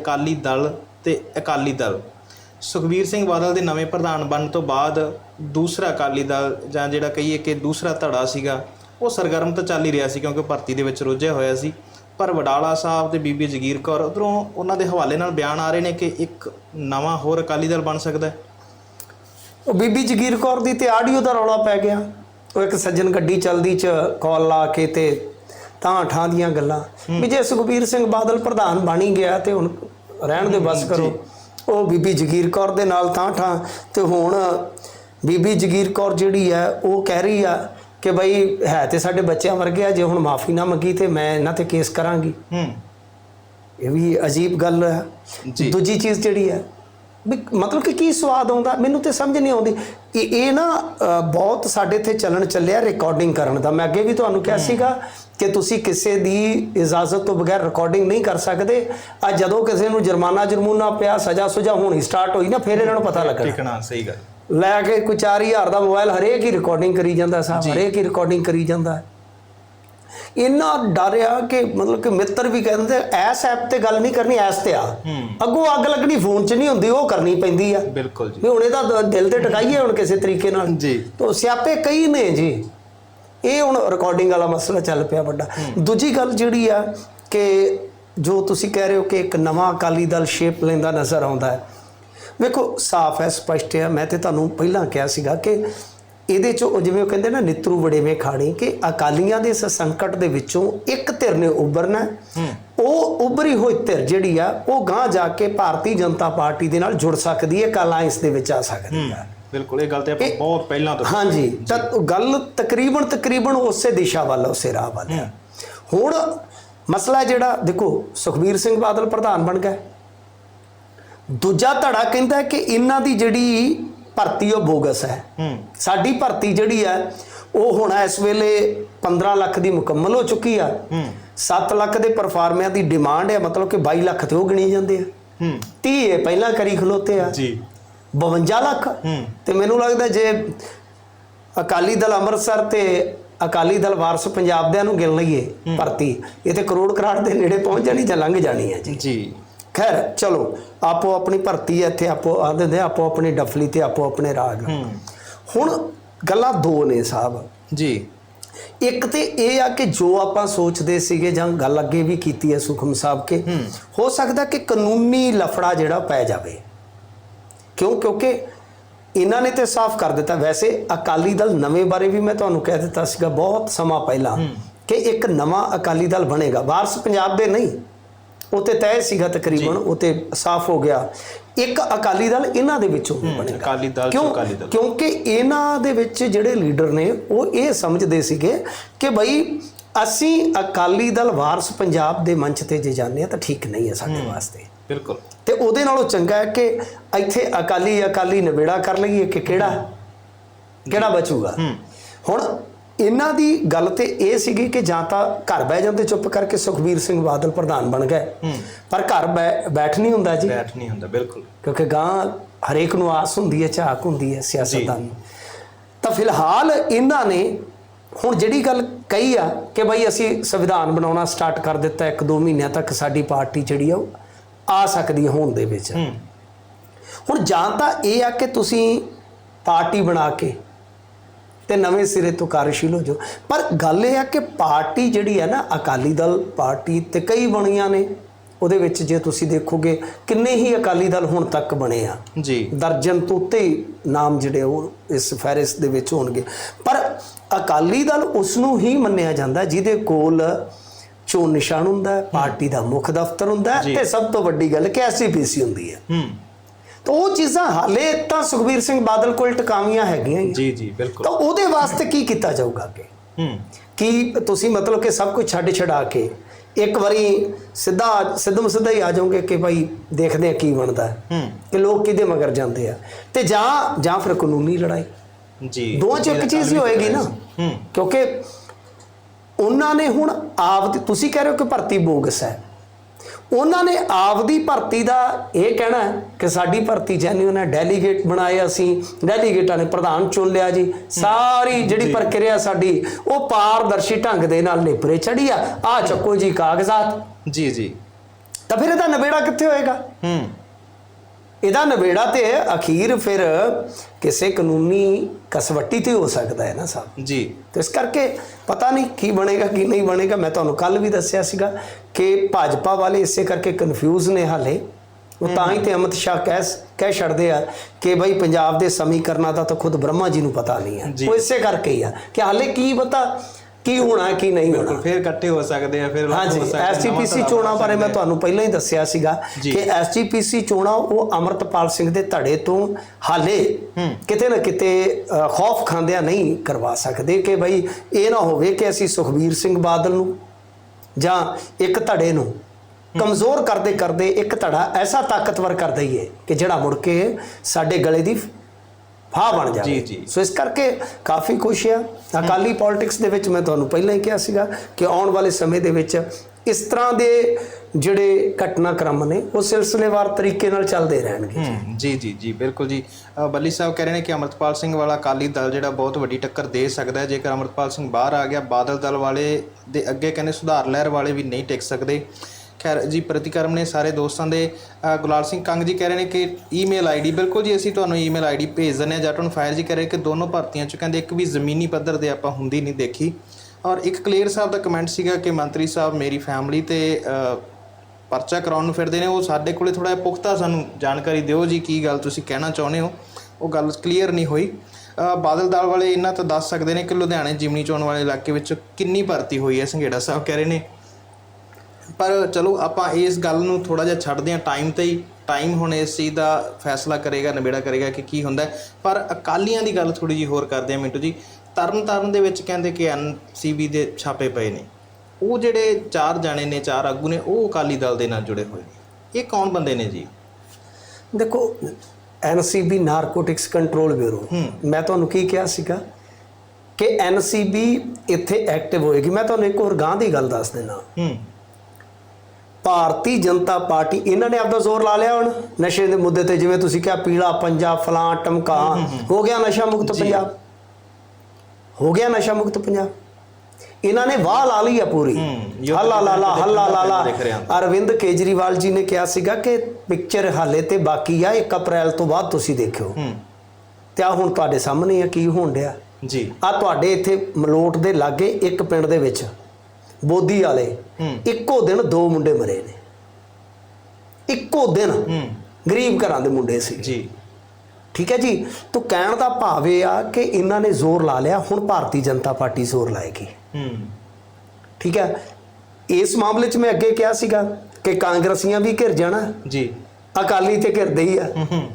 ਅਕਾਲੀ ਦਲ ਤੇ ਅਕਾਲੀ ਦਲ। ਸੁਖਬੀਰ ਸਿੰਘ ਬਾਦਲ ਦੇ ਨਵੇਂ ਪ੍ਰਧਾਨ ਬਣਨ ਤੋਂ ਬਾਅਦ ਦੂਸਰਾ ਅਕਾਲੀ ਦਲ ਜਾਂ ਜਿਹੜਾ ਕਹੀਏ ਕਿ ਦੂਸਰਾ ਧੜਾ ਸੀਗਾ, ਉਹ ਸਰਗਰਮ ਤਾਂ ਚੱਲ ਹੀ ਰਿਹਾ ਸੀ ਕਿਉਂਕਿ ਭਰਤੀ ਦੇ ਵਿੱਚ ਰੁੱਝਿਆ ਹੋਇਆ ਸੀ। ਪਰ ਵਡਾਲਾ ਸਾਹਿਬ ਤੇ ਬੀਬੀ ਜਗੀਰ ਕੌਰ ਉਧਰੋਂ ਉਹਨਾਂ ਦੇ ਹਵਾਲੇ ਨਾਲ ਬਿਆਨ ਆ ਰਹੇ ਨੇ ਕਿ ਇੱਕ ਨਵਾਂ ਹੋਰ ਅਕਾਲੀ ਦਲ ਬਣ ਸਕਦਾ ਹੈ। ਉਹ ਬੀਬੀ ਜਗੀਰ ਕੌਰ ਦੀ ਤੇ ਆਡੀਓ ਦਾ ਰੌਲਾ ਪੈ ਗਿਆ। ਉਹ ਇੱਕ ਸੱਜਣ ਗੱਡੀ ਚੱਲਦੀ ਚ ਕਾਲ ਲਾ ਕੇ ਤੇ ਤਾਂ ਠਾਂ ਦੀਆਂ ਗੱਲਾਂ। ਵੀ ਜੇ ਸੁਖਬੀਰ ਸਿੰਘ ਬਾਦਲ ਪ੍ਰਧਾਨ ਬਣ ਗਿਆ ਤੇ ਹੁਣ ਰਹਿਣ ਦੇ ਬਸ ਕਰੋ। ਉਹ ਬੀਬੀ ਜਗੀਰ ਕੌਰ ਦੇ ਨਾਲ ਤਾਂ ਠਾਂ ਤੇ ਹੁਣ ਬੀਬੀ ਜਗੀਰ ਕੌਰ ਜਿਹੜੀ ਹੈ ਉਹ ਕਹਿ ਰਹੀ ਆ ਕਿ ਬਈ ਹੈ ਤੇ ਸਾਡੇ ਬੱਚਿਆਂ ਵਰਗੇ ਆ ਜੇ ਹੁਣ ਮਾਫੀ ਨਾ ਮੰਗੀ ਤੇ ਮੈਂ ਇਹਨਾਂ ਤੇ ਕੇਸ ਕਰਾਂਗੀ। ਹੂੰ। ਇਹ ਵੀ ਅਜੀਬ ਗੱਲ ਹੈ। ਜੀ। ਦੂਜੀ ਚੀਜ਼ ਜਿਹੜੀ ਹੈ ਮਤਲਬ ਕਿ ਕੀ ਸਵਾਦ ਆਉਂਦਾ? ਮੈਨੂੰ ਤੇ ਸਮਝ ਨਹੀਂ ਆਉਂਦੀ। ਇਹ ਇਹ ਨਾ ਬਹੁਤ ਸਾਡੇ ਇੱਥੇ ਚੱਲਣ ਚੱਲਿਆ ਰਿਕਾਰਡਿੰਗ ਕਰਨ ਦਾ। ਮੈਂ ਅੱਗੇ ਵੀ ਤੁਹਾਨੂੰ ਕਿਹਾ ਸੀਗਾ ਕਿ ਤੁਸੀਂ ਕਿਸੇ ਦੀ ਇਜਾਜ਼ਤ ਤੋਂ ਬਗੈਰ ਰਿਕਾਰਡਿੰਗ ਨਹੀਂ ਕਰ ਸਕਦੇ। ਆ ਜਦੋਂ ਕਿਸੇ ਨੂੰ ਜੁਰਮਾਨਾ ਜੁਰਮੂਨਾ ਪਿਆ ਸਜ਼ਾ ਸੁਜਾ ਹੋਣੀ ਸਟਾਰਟ ਹੋਈ ਨਾ ਫਿਰ ਇਹਨਾਂ ਨੂੰ ਪਤਾ ਲੱਗਣਾ। ਟਿਕਣਾ ਸਹੀ ਗੱਲ। ਲੈ ਕੇ ਕੋਈ 4000 ਦਾ ਮੋਬਾਈਲ ਹਰੇਕ ਹੀ ਰਿਕਾਰਡਿੰਗ ਕਰੀ ਜਾਂਦਾ ਸਾਹਿਬ ਹਰੇਕ ਹੀ ਰਿਕਾਰਡਿੰਗ ਕਰੀ ਜਾਂਦਾ। ਇੰਨਾ ਡਰਿਆ ਕਿ ਮਤਲਬ ਕਿ ਮਿੱਤਰ ਵੀ ਕਹਿੰਦੇ ਐਸ ਐਪ ਤੇ ਗੱਲ ਨਹੀਂ ਕਰਨੀ ਐਸ ਤੇ ਆ। ਅੱਗੋਂ ਅੱਗ ਲੱਗਣੀ ਫੋਨ 'ਚ ਨਹੀਂ ਹੁੰਦੀ ਉਹ ਕਰਨੀ ਪੈਂਦੀ ਆ। ਬਿਲਕੁਲ ਜੀ। ਵੀ ਹੁਣ ਇਹਦਾ ਦਿਲ ਤੇ ਟਿਕਾਈਏ ਹੁਣ ਕਿਸੇ ਤਰੀਕੇ ਨਾਲ। ਜੀ। ਤੋ ਸਿਆਪੇ ਕਈ ਨੇ ਜੀ। ਇਹ ਹੁਣ ਰਿਕਾਰਡਿੰਗ ਵਾਲਾ ਮਸਲਾ ਚੱਲ ਪਿਆ ਵੱਡਾ। ਦੂਜੀ ਗੱਲ ਜਿਹੜੀ ਆ ਕਿ ਜੋ ਤੁਸੀਂ ਕਹਿ ਰਹੇ ਹੋ ਕਿ ਇੱਕ ਨਵਾਂ ਅਕਾਲੀ ਦਲ ਸ਼ੇਪ ਲੈਂਦਾ ਨਜ਼ਰ ਆਉਂਦਾ ਹੈ। ਵੇਖੋ ਸਾਫ਼ ਹੈ ਸਪਸ਼ਟ ਹੈ। ਮੈਂ ਤੇ ਤੁਹਾਨੂੰ ਪਹਿਲਾਂ ਕਿਹਾ ਸੀਗਾ ਕਿ ਇਹਦੇ ਚੋਂ ਉਹ ਜਿਵੇਂ ਉਹ ਕਹਿੰਦੇ ਨਾ ਨਿਤਰੂ ਵੜੇਵੇਂ ਖਾਣੀ ਕਿ ਅਕਾਲੀਆਂ ਦੇ ਇਸ ਸੰਕਟ ਦੇ ਵਿੱਚੋਂ ਇੱਕ ਧਿਰ ਨੇ ਉੱਭਰਨਾ। ਉਹ ਉੱਭਰੀ ਹੋਈ ਧਿਰ ਜਿਹੜੀ ਆ ਉਹ ਗਾਂ ਜਾ ਕੇ ਭਾਰਤੀ ਜਨਤਾ ਪਾਰਟੀ ਦੇ ਨਾਲ ਜੁੜ ਸਕਦੀ ਹੈ ਇੱਕ ਅਲਾਈਅੰਸ ਦੇ ਵਿੱਚ ਆ ਸਕਦੀ ਹੈ ਬਿਲਕੁਲ ਇਹ ਗੱਲ ਤੇ ਆਪਾਂ ਬਹੁਤ ਪਹਿਲਾਂ ਤੋਂ ਹਾਂਜੀ ਤਾਂ ਗੱਲ ਤਕਰੀਬਨ ਤਕਰੀਬਨ ਉਸੇ ਦਿਸ਼ਾ ਵੱਲ ਉਸੇ ਰਾਹ ਵੱਲ। ਹੈ। ਹੁਣ ਮਸਲਾ ਜਿਹੜਾ ਦੇਖੋ ਸੁਖਬੀਰ ਸਿੰਘ ਬਾਦਲ ਪ੍ਰਧਾਨ ਬਣ ਗਏ। ਦੂਜਾ ਧੜਾ ਕਹਿੰਦਾ ਕਿ ਇਹਨਾਂ ਦੀ ਜਿਹੜੀ ਭਰਤੀ ਉਹ ਬੋਗਸ ਹੈ। ਸਾਡੀ ਭਰਤੀ ਜਿਹੜੀ ਹੈ ਉਹ ਹੁਣ ਇਸ ਵੇਲੇ 15 ਲੱਖ ਦੀ ਮੁਕੰਮਲ ਹੋ ਚੁੱਕੀ ਆ। ਹੂੰ। 7 ਲੱਖ ਦੇ ਪਰਫਾਰਮਿਆਂ ਦੀ ਡਿਮਾਂਡ ਹੈ ਮਤਲਬ ਕਿ 22 ਲੱਖ ਤੇ ਉਹ ਗਿਣੇ ਜਾਂਦੇ ਆ। ਹੂੰ। 30 ਇਹ ਪਹਿਲਾਂ ਕਰੀ ਖਲੋਤੇ ਆ। ਜੀ। 52 ਲੱਖ। ਤੇ ਮੈਨੂੰ ਲੱਗਦਾ ਜੇ ਅਕਾਲੀ ਦਲ ਅੰਮ੍ਰਿਤਸਰ ਤੇ ਅਕਾਲੀ ਦਲ ਵਾਰਸ ਪੰਜਾਬ ਦਿਆਂ ਨੂੰ ਗਿਣ ਲਈਏ ਭਰਤੀ ਇਹ ਤੇ ਕਰੋੜ ਕਰਾੜ ਦੇ ਨੇੜੇ ਪਹੁੰਚ ਜਾਣੀ ਜਾਂ ਲੰਘ ਜਾਣੀ ਹੈ ਜੀ। ਜੀ। ਖੈਰ ਚਲੋ ਆਪੋ ਆਪਣੀ ਭਰਤੀ ਹੈ ਇੱਥੇ ਆਪੋ ਆਦੇ ਦੇ ਆਪੋ ਆਪਣੀ ਡਫਲੀ ਤੇ ਆਪੋ ਆਪਣੇ ਰਾਗ। ਹੂੰ। ਹੁਣ ਗੱਲਾਂ ਦੋ ਨੇ ਸਾਹਿਬ। ਜੀ। ਇੱਕ ਤੇ ਇਹ ਆ ਕਿ ਜੋ ਆਪਾਂ ਸੋਚਦੇ ਸੀਗੇ ਜਾਂ ਗੱਲ ਅੱਗੇ ਵੀ ਕੀਤੀ ਹੈ ਸੁਖਮ ਸਾਹਿਬ ਕੇ ਹੋ। ਸਕਦਾ ਕਿ ਕਾਨੂੰਨੀ ਲਫੜਾ ਜਿਹੜਾ ਪੈ ਜਾਵੇ। ਕਿਉਂ? ਕਿਉਂਕਿ ਇਹਨਾਂ ਨੇ ਤੇ ਸਾਫ਼ ਕਰ ਦਿੱਤਾ। ਵੈਸੇ ਅਕਾਲੀ ਦਲ ਨਵੇਂ ਬਾਰੇ ਵੀ ਮੈਂ ਤੁਹਾਨੂੰ ਕਹਿ ਦਿੱਤਾ ਸੀਗਾ ਬਹੁਤ ਸਮਾਂ ਪਹਿਲਾਂ ਕਿ ਇੱਕ ਨਵਾਂ ਅਕਾਲੀ ਦਲ ਬਣੇਗਾ। ਵਾਰਸ ਪੰਜਾਬ ਦੇ ਨਹੀਂ ਉਹ ਤੇ ਤੈਅ ਸੀਗਾ ਤਕਰੀਬਨ ਉਹ ਤੇ ਸਾਫ਼ ਹੋ ਗਿਆ। ਇੱਕ ਅਕਾਲੀ ਦਲ ਇਹਨਾਂ ਦੇ ਵਿੱਚੋਂ ਹੀ ਬਣੇਗਾ ਅਕਾਲੀ ਦਲ ਤੋਂ ਅਕਾਲੀ ਦਲ। ਕਿਉਂਕਿ ਇਹਨਾਂ ਦੇ ਵਿੱਚ ਜਿਹੜੇ ਲੀਡਰ ਨੇ ਉਹ ਇਹ ਸਮਝਦੇ ਸੀਗੇ ਕਿ ਬਈ ਅਸੀਂ ਅਕਾਲੀ ਦਲ ਵਾਰਸ ਪੰਜਾਬ ਦੇ ਮੰਚ ਤੇ ਜੇ ਜਾਂਦੇ ਆ ਤਾਂ ਠੀਕ ਨਹੀਂ ਹੈ ਸਾਡੇ ਵਾਸਤੇ। ਬਿਲਕੁਲ। ਤੇ ਉਹਦੇ ਨਾਲੋਂ ਚੰਗਾ ਹੈ ਕਿ ਇੱਥੇ ਅਕਾਲੀ ਅਕਾਲੀ ਨਿਬੇੜਾ ਕਰ ਲਈਏ ਕਿ ਕਿਹੜਾ? ਕਿਹੜਾ ਬਚੂਗਾ? ਹੁਣ ਇਹਨਾਂ ਦੀ ਗੱਲ ਤੇ ਇਹ ਸੀਗੀ ਕਿ ਜਾਂ ਤਾਂ ਘਰ ਬਹਿ ਜਾਂਦੇ ਚੁੱਪ ਕਰਕੇ ਸੁਖਬੀਰ ਸਿੰਘ ਬਾਦਲ ਪ੍ਰਧਾਨ ਬਣ ਗਏ। ਪਰ ਘਰ ਬੈਠ ਨਹੀਂ ਹੁੰਦਾ ਜੀ। ਬੈਠ ਨਹੀਂ ਹੁੰਦਾ ਬਿਲਕੁਲ। ਕਿਉਂਕਿ ਗਾਂ ਹਰੇਕ ਨੂੰ ਆਸ ਹੁੰਦੀ ਹੈ ਝਾਕ ਹੁੰਦੀ ਹੈ ਸਿਆਸਤਦਾਨ ਨੂੰ। ਤਾਂ ਫਿਲਹਾਲ ਇਹਨਾਂ ਨੇ ਹੁਣ ਜਿਹੜੀ ਗੱਲ ਕਹੀ ਆ ਕਿ ਬਈ ਅਸੀਂ ਸੰਵਿਧਾਨ ਬਣਾਉਣਾ ਸਟਾਰਟ ਕਰ ਦਿੱਤਾ ਇੱਕ ਦੋ ਮਹੀਨਿਆਂ ਤੱਕ ਸਾਡੀ ਪਾਰਟੀ ਜਿਹੜੀ ਆ ਉਹ ਆ ਸਕਦੀ ਹੈ ਹੋਣ ਦੇ ਵਿੱਚ। ਹੁਣ ਜਾਂ ਤਾਂ ਇਹ ਆ ਕਿ ਤੁਸੀਂ ਪਾਰਟੀ ਬਣਾ ਕੇ ਤੇ ਨਵੇਂ ਸਿਰੇ ਤੋਂ ਕਾਰਜਸ਼ੀਲ ਹੋ ਜਾਓ। ਪਰ ਗੱਲ ਇਹ ਆ ਕਿ ਪਾਰਟੀ ਜਿਹੜੀ ਹੈ ਨਾ ਅਕਾਲੀ ਦਲ ਪਾਰਟੀ ਤੇ ਕਈ ਬਣੀਆਂ ਨੇ। ਉਹਦੇ ਵਿੱਚ ਜੇ ਤੁਸੀਂ ਦੇਖੋਗੇ ਕਿੰਨੇ ਹੀ ਅਕਾਲੀ ਦਲ ਹੁਣ ਤੱਕ ਬਣੇ ਆ। ਜੀ। ਦਰਜਨ ਤੋਂ ਉੱਤੇ ਨਾਮ ਜਿਹੜੇ ਉਹ ਇਸ ਫਹਿਰਿਸਤ ਦੇ ਵਿੱਚ ਹੋਣਗੇ। ਪਰ ਅਕਾਲੀ ਦਲ ਉਸ ਨੂੰ ਹੀ ਮੰਨਿਆ ਜਾਂਦਾ ਜਿਹਦੇ ਕੋਲ ਚੋਣ ਨਿਸ਼ਾਨ ਹੁੰਦਾ ਪਾਰਟੀ ਦਾ ਮੁੱਖ ਦਫ਼ਤਰ ਹੁੰਦਾ। ਤੇ ਸਭ ਤੋਂ ਵੱਡੀ ਗੱਲ ਕਿ ਐਸਪੀਸੀ ਹੁੰਦੀ ਹੈ ਹੂੰ। ਤਾਂ ਉਹ ਚੀਜ਼ਾਂ ਹਾਲੇ ਤਾਂ ਸੁਖਬੀਰ ਸਿੰਘ ਬਾਦਲ ਕੋਲ ਟਿਕਾਵੀਆਂ ਹੈਗੀਆਂ ਹੀ। ਜੀ ਜੀ ਬਿਲਕੁਲ। ਤਾਂ ਉਹਦੇ ਵਾਸਤੇ ਕੀ ਕੀਤਾ ਜਾਊਗਾ ਅੱਗੇ? ਹੂੰ। ਕੀ ਤੁਸੀਂ ਮਤਲਬ ਕਿ ਸਭ ਕੁਝ ਛੱਡ ਛਡਾ ਕੇ ਇੱਕ ਵਾਰੀ ਸਿੱਧਾ ਸਿੱਧਮ ਸਿੱਧਾ ਹੀ ਆ ਜਾਓਗੇ ਕਿ ਭਾਈ ਦੇਖਦੇ ਆ ਕੀ ਬਣਦਾ ਹੈ। ਹੂੰ। ਕਿ ਲੋਕ ਕਿਹਦੇ ਮਗਰ ਜਾਂਦੇ ਆ। ਤੇ ਜਾਂ ਜਾਂ ਫਿਰ ਕਾਨੂੰਨੀ ਲੜਾਈ। ਜੀ। ਦੋਵਾਂ ਚ ਇੱਕ ਚੀਜ਼ ਹੀ ਹੋਏਗੀ ਨਾ। ਹੂੰ। ਕਿਉਂਕਿ ਉਹਨਾਂ ਨੇ ਹੁਣ ਆਪ ਤੁਸੀਂ ਕਹਿ ਰਹੇ ਹੋ ਕਿ ਭਰਤੀ ਬੋਗਸ ਹੈ। ਉਹਨਾਂ ਨੇ ਆਪ ਦੀ ਭਰਤੀ ਦਾ ਇਹ ਕਹਿਣਾ ਕਿ ਸਾਡੀ ਭਰਤੀ ਜੈਨੂਇਨ ਹੈ ਡੈਲੀਗੇਟ ਬਣਾਏ ਅਸੀਂ ਡੈਲੀਗੇਟਾਂ ਨੇ ਪ੍ਰਧਾਨ ਚੁਣ ਲਿਆ ਜੀ। ਸਾਰੀ ਜਿਹੜੀ ਪ੍ਰਕਿਰਿਆ ਸਾਡੀ ਉਹ ਪਾਰਦਰਸ਼ੀ ਢੰਗ ਦੇ ਨਾਲ ਨੇਪਰੇ ਚੜੀ ਆ। ਆ ਚੱਕੋ ਜੀ ਕਾਗਜ਼ਾਤ। ਜੀ ਜੀ। ਤਾਂ ਫਿਰ ਇਹਦਾ ਨਵੇੜਾ ਕਿੱਥੇ ਹੋਏਗਾ? ਹੂੰ। ਇਹਦਾ ਨਵੇੜਾ ਤੇ ਅਖੀਰ ਫਿਰ ਕਿਸੇ ਕਾਨੂੰਨੀ ਕਸਵੱਟੀ ਤੇ ਹੋ ਸਕਦਾ ਹੈ ਨਾ ਸਾਹਿਬ। ਜੀ। ਤੇ ਇਸ ਕਰਕੇ ਪਤਾ ਨਹੀਂ ਕੀ ਬਣੇਗਾ ਕੀ ਨਹੀਂ ਬਣੇਗਾ ਮੈਂ ਤੁਹਾਨੂੰ ਕੱਲ ਵੀ ਦੱਸਿਆ ਸੀਗਾ ਕਿ ਭਾਜਪਾ ਵਾਲੇ ਇਸੇ ਕਰਕੇ ਕਨਫਿਊਜ਼ ਨੇ ਹਾਲੇ। ਉਹ ਤਾਂ ਹੀ ਤੇ ਅਮਿਤ ਸ਼ਾਹ ਕਹਿ ਕਹਿ ਛੱਡਦੇ ਆ ਕਿ ਬਈ ਪੰਜਾਬ ਦੇ ਸਮੀਕਰਨਾਂ ਦਾ ਤਾਂ ਖੁਦ ਬ੍ਰਹਮਾ ਜੀ ਨੂੰ ਪਤਾ ਨਹੀਂ ਹੈ। ਉਹ ਇਸੇ ਕਰਕੇ ਹੀ ਆ ਕਿ ਹਾਲੇ ਕੀ ਪਤਾ ਕੀ ਹੋਣਾ ਕੀ ਨਹੀਂ ਹੋਣਾ ਬਿਲਕੁਲ ਫਿਰ ਇਕੱਠੇ ਹੋ ਸਕਦੇ ਆ ਫਿਰ ਹਾਂਜੀ ਐਸਜੀਪੀਸੀ ਚੋਣਾਂ ਬਾਰੇ ਮੈਂ। ਤੁਹਾਨੂੰ ਪਹਿਲਾਂ ਹੀ ਦੱਸਿਆ ਸੀਗਾ। ਕਿ ਐਸਜੀਪੀਸੀ ਚੋਣਾਂ ਉਹ ਅਮਰਤਪਾਲ ਸਿੰਘ ਦੇ ਧੜੇ ਤੋਂ ਹਾਲੇ ਕਿਤੇ ਨਾ ਕਿਤੇ ਖੌਫ ਖਾਂਦਿਆਂ ਨਹੀਂ ਕਰਵਾ ਸਕਦੇ ਕਿ ਬਈ ਇਹ ਨਾ ਹੋਵੇ ਕਿ ਅਸੀਂ ਸੁਖਬੀਰ ਸਿੰਘ ਬਾਦਲ ਨੂੰ ਜਾਂ ਇੱਕ ਧੜੇ ਨੂੰ ਕਮਜ਼ੋਰ ਕਰਦੇ ਕਰਦੇ ਇੱਕ ਧੜਾ ਐਸਾ ਤਾਕਤਵਰ ਕਰ ਦਈਏ ਕਿ ਜਿਹੜਾ ਮੁੜ ਕੇ ਸਾਡੇ ਗਲੇ ਦੀ ਫਾਹ ਬਣ ਜਾਵੇ। ਜੀ, ਜੀ। ਸੋ ਇਸ ਕਰਕੇ ਕਾਫੀ ਖੁਸ਼ ਆ। ਅਕਾਲੀ ਪੋਲਿਟਿਕਸ ਦੇ ਵਿੱਚ ਮੈਂ ਤੁਹਾਨੂੰ ਪਹਿਲਾਂ ਹੀ ਕਿਹਾ ਸੀਗਾ ਕਿ ਆਉਣ ਵਾਲੇ ਸਮੇਂ ਦੇ ਵਿੱਚ ਇਸ ਤਰ੍ਹਾਂ ਦੇ ਜਿਹੜੇ ਘਟਨਾਕ੍ਰਮ ਨੇ ਉਹ ਸਿਲਸਿਲੇਵਾਰ ਤਰੀਕੇ ਨਾਲ ਚੱਲਦੇ ਰਹਿਣਗੇ। ਜੀ ਜੀ ਜੀ ਬਿਲਕੁਲ ਜੀ। ਬੱਲੀ ਸਾਹਿਬ ਕਹਿ ਰਹੇ ਨੇ ਕਿ ਅਮਰਤਪਾਲ ਸਿੰਘ ਵਾਲਾ ਅਕਾਲੀ ਦਲ ਜਿਹੜਾ ਬਹੁਤ ਵੱਡੀ ਟੱਕਰ ਦੇ ਸਕਦਾ ਹੈ। ਜੇਕਰ ਅਮਰਤਪਾਲ ਸਿੰਘ ਬਾਹਰ ਆ ਗਿਆ ਬਾਦਲ ਦਲ ਵਾਲੇ ਦੇ ਅੱਗੇ ਕਹਿੰਦੇ ਸੁਧਾਰ ਲਹਿਰ ਵਾਲੇ ਵੀ ਨਹੀਂ ਟਿਕ ਸਕਦੇ। ਖੈਰ ਜੀ, ਪ੍ਰਤੀਕਰਮ ਨੇ ਸਾਰੇ ਦੋਸਤਾਂ ਦੇ ਗੁਲਾਲ ਸਿੰਘ ਕੰਗ ਜੀ ਕਹਿ ਰਹੇ ਨੇ ਕਿ ਈਮੇਲ ਆਈਡੀ ਬਿਲਕੁਲ ਜੀ ਅਸੀਂ ਤੁਹਾਨੂੰ ਈਮੇਲ ਆਈਡੀ ਭੇਜ ਦਿੰਦੇ ਹਾਂ ਜੱਟ ਨੂੰ ਫਾਇਰ ਜੀ ਕਹਿ ਰਹੇ ਕਿ ਦੋਨੋਂ ਭਰਤੀਆਂ ਚ ਕਹਿੰਦੇ ਇੱਕ ਵੀ ਜ਼ਮੀਨੀ ਪੱਧਰ ਤੇ ਆਪਾਂ ਹੁੰਦੀ ਨਹੀਂ ਦੇਖੀ। ਔਰ ਇੱਕ ਕਲੀਅਰ ਸਾਹਿਬ ਦਾ ਕਮੈਂਟ ਸੀਗਾ ਕਿ ਮੰਤਰੀ ਸਾਹਿਬ ਮੇਰੀ ਫੈਮਿਲੀ ਤੇ ਪਰਚਾ ਕਰਾਉਣ ਨੂੰ ਫਿਰਦੇ ਨੇ, ਉਹ ਸਾਡੇ ਕੋਲੇ ਥੋੜਾ ਜਿਹਾ ਪੁਖਤਾ ਸਾਨੂੰ ਜਾਣਕਾਰੀ ਦਿਓ ਜੀ, ਕੀ ਗੱਲ ਤੁਸੀਂ ਕਹਿਣਾ ਚਾਹੁੰਦੇ ਹੋ? ਉਹ ਗੱਲ ਕਲੀਅਰ ਨਹੀਂ ਹੋਈ। ਬਾਦਲ ਦਾਲ ਵਾਲੇ ਇਹਨਾਂ ਤਾਂ ਦੱਸ ਸਕਦੇ ਨੇ ਕਿ ਲੁਧਿਆਣੇ, ਜਿਮਨੀ ਚੋਣ ਵਾਲੇ ਇਲਾਕੇ ਵਿੱਚ ਕਿੰਨੀ ਭਰਤੀ ਹੋਈ ਹੈ, ਸੰਘੇੜਾ ਸਾਹਿਬ ਕਹਿ ਰਹੇ ਨੇ। ਪਰ ਚਲੋ ਆਪਾਂ ਇਸ ਗੱਲ ਨੂੰ ਥੋੜਾ ਜਿਹਾ ਛੱਡਦੇ ਹਾਂ ਟਾਈਮ ਤੇ ਹੀ। ਟਾਈਮ ਹੁਣ ਇਸ ਚੀਜ਼ ਦਾ ਫੈਸਲਾ ਕਰੇਗਾ ਨਿਬੇੜਾ ਕਰੇਗਾ ਕਿ ਕੀ ਹੁੰਦਾ। ਪਰ ਅਕਾਲੀਆਂ ਦੀ ਗੱਲ ਥੋੜੀ ਜੀ ਹੋਰ ਕਰਦੇ ਹਾਂ ਮਿੰਟੂ ਜੀ। ਤਰਨ ਤਾਰਨ ਦੇ ਵਿੱਚ ਕਹਿੰਦੇ ਕਿ ਐਨਸੀਬੀ ਦੇ ਛਾਪੇ ਪਏ ਨੇ। ਉਹ ਜਿਹੜੇ ਚਾਰ ਜਾਣੇ ਨੇ ਚਾਰ ਆਗੂ ਨੇ ਉਹ ਅਕਾਲੀ ਦਲ ਦੇ ਨਾਲ ਜੁੜੇ ਹੋਏ ਨੇ। ਇਹ ਕੌਣ ਬੰਦੇ ਨੇ ਜੀ? ਦੇਖੋ ਐਨਸੀਬੀ ਨਾਰਕੋਟਿਕਸ ਕੰਟਰੋਲ ਬਿਊਰੋ ਮੈਂ ਤੁਹਾਨੂੰ ਕੀ ਕਿਹਾ ਸੀਗਾ ਕਿ ਐਨਸੀਬੀ ਇੱਥੇ ਐਕਟਿਵ ਹੋਏਗੀ। ਮੈਂ ਤੁਹਾਨੂੰ ਇੱਕ ਹੋਰ ਗਾਂ ਦੀ ਗੱਲ ਦੱਸ ਦਿੰਦਾ। ਹੂੰ। ਭਾਰਤੀ ਜਨਤਾ ਪਾਰਟੀ ਇਹਨਾਂ ਨੇ ਆਪਦਾ ਜ਼ੋਰ ਲਾ ਲਿਆ ਹੁਣ ਨਸ਼ੇ ਦੇ ਮੁੱਦੇ ਤੇ ਜਿਵੇਂ ਤੁਸੀਂ ਕਿਹਾ ਪੀਲਾ ਪੰਜਾਬ ਫਲਾਂ ਟਮਕਾ ਹੋ ਗਿਆ ਨਸ਼ਾ ਮੁਕਤ ਪੰਜਾਬ। ਹੋ ਗਿਆ ਨਸ਼ਾ ਮੁਕਤ ਪੰਜਾਬ। ਇਹਨਾਂ ਨੇ ਵਾਹ ਲਾ ਲਈ ਆ ਪੂਰੀ। ਹੱਲਾ ਲਾ ਲਾ ਦੇ ਹੱਲਾ ਲਾ ਲਾ। ਦਿਖ ਰਿਹਾ। ਅਰਵਿੰਦ ਕੇਜਰੀਵਾਲ ਜੀ ਨੇ ਕਿਹਾ ਸੀਗਾ ਕਿ ਪਿਕਚਰ ਹਾਲੇ ਤੇ ਬਾਕੀ ਆ 1 ਅਪ੍ਰੈਲ ਤੋਂ ਬਾਅਦ ਤੁਸੀਂ ਦੇਖਿਓ। ਤੇ ਆ ਹੁਣ ਤੁਹਾਡੇ ਸਾਹਮਣੇ ਆ ਕੀ ਹੋਣ ਡਿਆ। ਜੀ। ਆ ਤੁਹਾਡੇ ਇੱਥੇ ਮਲੋਟ ਦੇ ਲਾਗੇ ਇੱਕ ਪਿੰਡ ਦੇ ਵਿੱਚ। ਬੋਦੀ ਵਾਲੇ। ਇੱਕੋ ਦਿਨ ਦੋ ਮੁੰਡੇ ਮਰੇ ਨੇ। ਇੱਕੋ ਦਿਨ ਗਰੀਬ ਘਰਾਂ ਦੇ ਮੁੰਡੇ ਸੀ। ਜੀ। ਠੀਕ ਹੈ ਜੀ? ਤੋਂ ਕਹਿਣ ਦਾ ਭਾਵ ਇਹ ਆ ਕਿ ਇਹਨਾਂ ਨੇ ਜ਼ੋਰ ਲਾ ਲਿਆ ਹੁਣ ਭਾਰਤੀ ਜਨਤਾ ਪਾਰਟੀ ਜ਼ੋਰ ਲਾਏਗੀ। ਹੂੰ। ਠੀਕ ਹੈ? ਇਸ ਮਾਮਲੇ 'ਚ ਮੈਂ ਅੱਗੇ ਕਿਹਾ ਸੀਗਾ ਕਿ ਕਾਂਗਰਸੀਆਂ ਵੀ ਘਿਰ ਜਾਣਾ ਜੀ। ਅਕਾਲੀ ਤੇ ਘਿਰਦੇ ਹੀ ਆ। ਹੂੰ ਹੂੰ।